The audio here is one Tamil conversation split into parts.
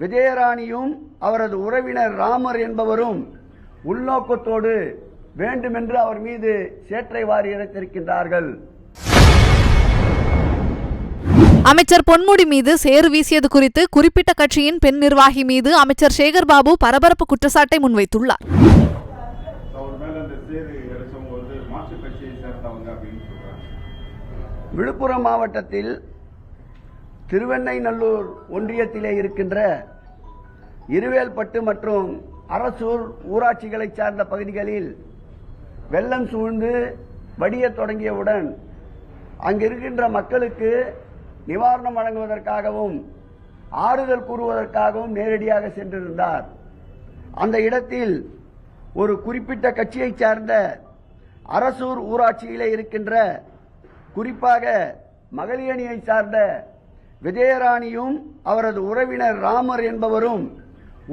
விஜயராணியும் அவரது உறவினர் ராமர் என்பவரும் உள்நோக்கத்தோடு வேண்டுமென்று அவர் மீது சேற்றை வாரி இறைத்திருக்கின்றார்கள். அமைச்சர் பொன்முடி மீது சேறு வீசியது குறித்து குறிப்பிட்ட கட்சியின் பெண் நிர்வாகி மீது அமைச்சர் சேகர் பாபு பரபரப்பு குற்றச்சாட்டை முன்வைத்துள்ளார். விழுப்புரம் மாவட்டத்தில் திருவெண்ணைநல்லூர் ஒன்றியத்திலே இருக்கின்ற இருவேல்பட்டு மற்றும் அரசூர் ஊராட்சிகளைச் சார்ந்த பகுதிகளில் வெள்ளம் சூழ்ந்து வடியத் தொடங்கியவுடன் அங்கிருக்கின்ற மக்களுக்கு நிவாரணம் வழங்குவதற்காகவும் ஆறுதல் கூறுவதற்காகவும் நேரடியாக சென்றிருந்தார். அந்த இடத்தில் ஒரு குறிப்பிட்ட கட்சியைச் சார்ந்த அரசூர் ஊராட்சியிலே இருக்கின்ற குறிப்பாக மகளிரணியை சார்ந்த விஜயராணியும் அவரது உறவினர் ராமர் என்பவரும்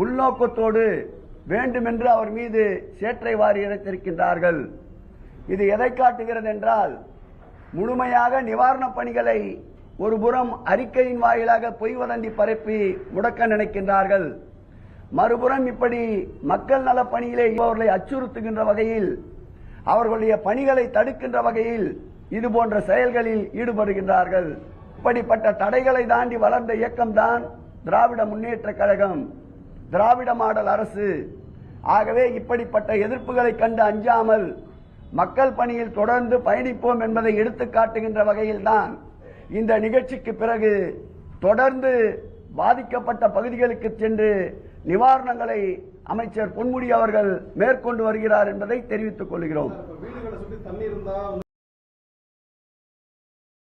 உள்நோக்கத்தோடு வேண்டுமென்று அவர் மீது சேற்றை வாரி இறைத்திருக்கின்றார்கள் இது எதை காட்டுகிறது என்றால் முழுமையாக நிவாரணப் பணிகளை ஒருபுறம் அறிக்கையின் வாயிலாக பொய் வதந்தி பரப்பி முடக்க நினைக்கின்றார்கள். மறுபுறம் இப்படி மக்கள் நல பணியிலே அவர்களை அச்சுறுத்துகின்ற வகையில் அவர்களுடைய பணிகளை தடுக்கின்ற வகையில் இது போன்ற செயல்களில் ஈடுபடுகின்றார்கள். இப்படிப்பட்ட தடைகளை தாண்டி வளர்ந்த இயக்கம்தான் திராவிட முன்னேற்ற கழகம் திராவிட மாடல் அரசு. ஆகவே இப்படிப்பட்ட எதிர்ப்புகளை கண்டு அஞ்சாமல் மக்கள் பணியில் தொடர்ந்து பயணிப்போம் என்பதை எடுத்துக்காட்டுகின்ற வகையில்தான் இந்த நிகழ்ச்சிக்கு பிறகு தொடர்ந்து பாதிக்கப்பட்ட பகுதிகளுக்கு சென்று நிவாரணங்களை அமைச்சர் பொன்முடி அவர்கள் மேற்கொண்டு வருகிறார் என்பதை தெரிவித்துக் கொள்கிறோம்.